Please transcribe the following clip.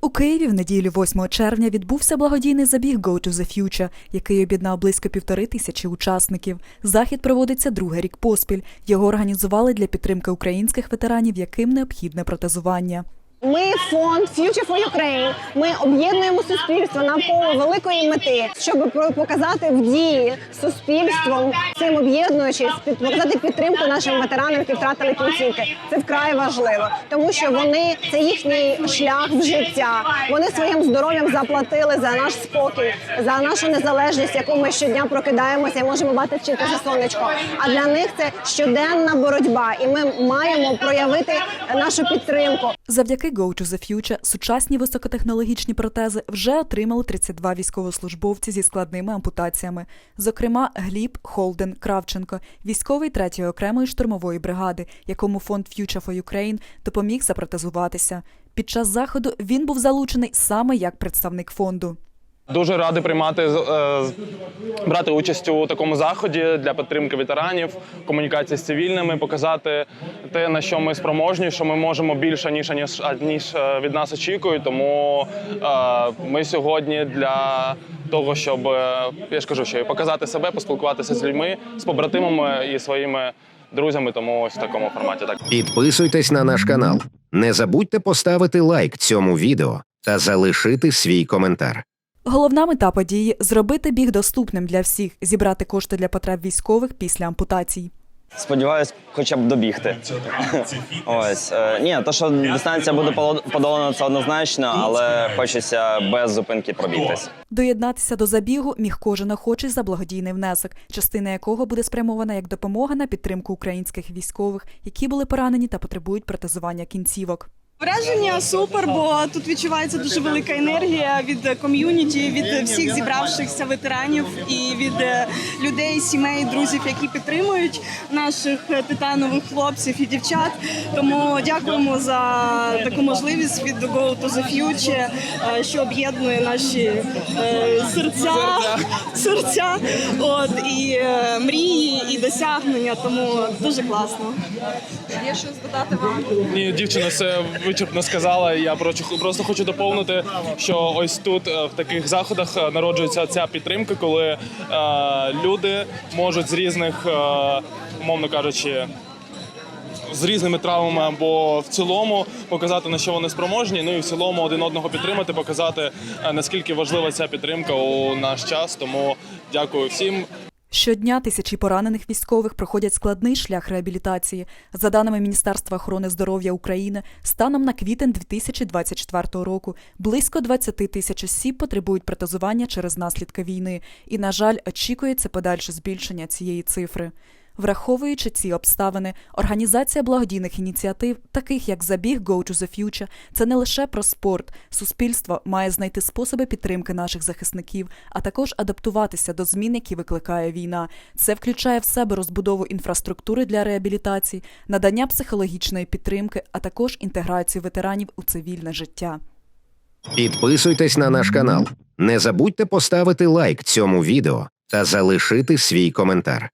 У Києві в неділю 8 червня відбувся благодійний забіг Go to the Future, який об'єднав близько півтори тисячі учасників. Захід проводиться другий рік поспіль. Його організували для підтримки українських ветеранів, яким необхідне протезування. Ми фонд Future for Ukraine. Ми об'єднуємо суспільство навколо великої мети, щоб показати в дії суспільством цим об'єднуючись, показати підтримку нашим ветеранам, які втратили кінцівки. Це вкрай важливо, тому що вони це їхній шлях в життя. Вони своїм здоров'ям заплатили за наш спокій, за нашу незалежність, яку ми щодня прокидаємося і можемо бачити за сонечко. А для них це щоденна боротьба, і ми маємо проявити нашу підтримку. Завдяки Go to the Future сучасні високотехнологічні протези вже отримали 32 військовослужбовці зі складними ампутаціями. Зокрема, Гліб Холден Кравченко, військовий 3-ї окремої штурмової бригади, якому фонд Future for Ukraine допоміг запротезуватися. Під час заходу він був залучений саме як представник фонду. Дуже радий приймати е, брати участь у такому заході для підтримки ветеранів, комунікації з цивільними, показати те, на що ми спроможні, що ми можемо більше ніж ніж, ніж е, від нас очікують. Тому е, ми сьогодні для того, щоб я ж кажу, що показати себе, поспілкуватися з людьми, з побратимами і своїми друзями. Тому ось в такому форматі так. Підписуйтесь на наш канал. Не забудьте поставити лайк цьому відео та залишити свій коментар. Головна мета події зробити біг доступним для всіх, зібрати кошти для потреб військових після ампутацій. Сподіваюсь, хоча б добігти. Ось е, ні, то що дистанція буде подолана, це однозначно, але хочеться без зупинки пробігтись. Доєднатися до забігу міг кожен охочий за благодійний внесок, частина якого буде спрямована як допомога на підтримку українських військових, які були поранені та потребують протезування кінцівок. Враження супер, бо тут відчувається дуже велика енергія від ком'юніті, від всіх зібравшихся ветеранів і від е, людей, сімей, друзів, які підтримують наших титанових хлопців і дівчат. Тому дякуємо за таку можливість від Go to the Future, е, що об'єднує наші е, серця, серця, от і мрії, досягнення. Тому дуже класно. Є щось додати вам? Ні, дівчина все вичерпно сказала. Я просто просто хочу доповнити, що ось тут е, в таких заходах е, народжується ця підтримка, коли е, люди можуть з різних, е, умовно кажучи. З різними травмами або в цілому показати на що вони спроможні. Ну і в цілому один одного підтримати, показати е, наскільки важлива ця підтримка у наш час. Тому дякую всім. Щодня тисячі поранених військових проходять складний шлях реабілітації. За даними Міністерства охорони здоров'я України, станом на квітень 2024 року близько 20 тисяч осіб потребують протезування через наслідки війни, і, на жаль, очікується подальше збільшення цієї цифри. Враховуючи ці обставини, організація благодійних ініціатив, таких як забіг Go to the Future, це не лише про спорт. Суспільство має знайти способи підтримки наших захисників, а також адаптуватися до змін, які викликає війна. Це включає в себе розбудову інфраструктури для реабілітації, надання психологічної підтримки, а також інтеграцію ветеранів у цивільне життя. Підписуйтесь на наш канал. Не забудьте поставити лайк цьому відео та залишити свій коментар.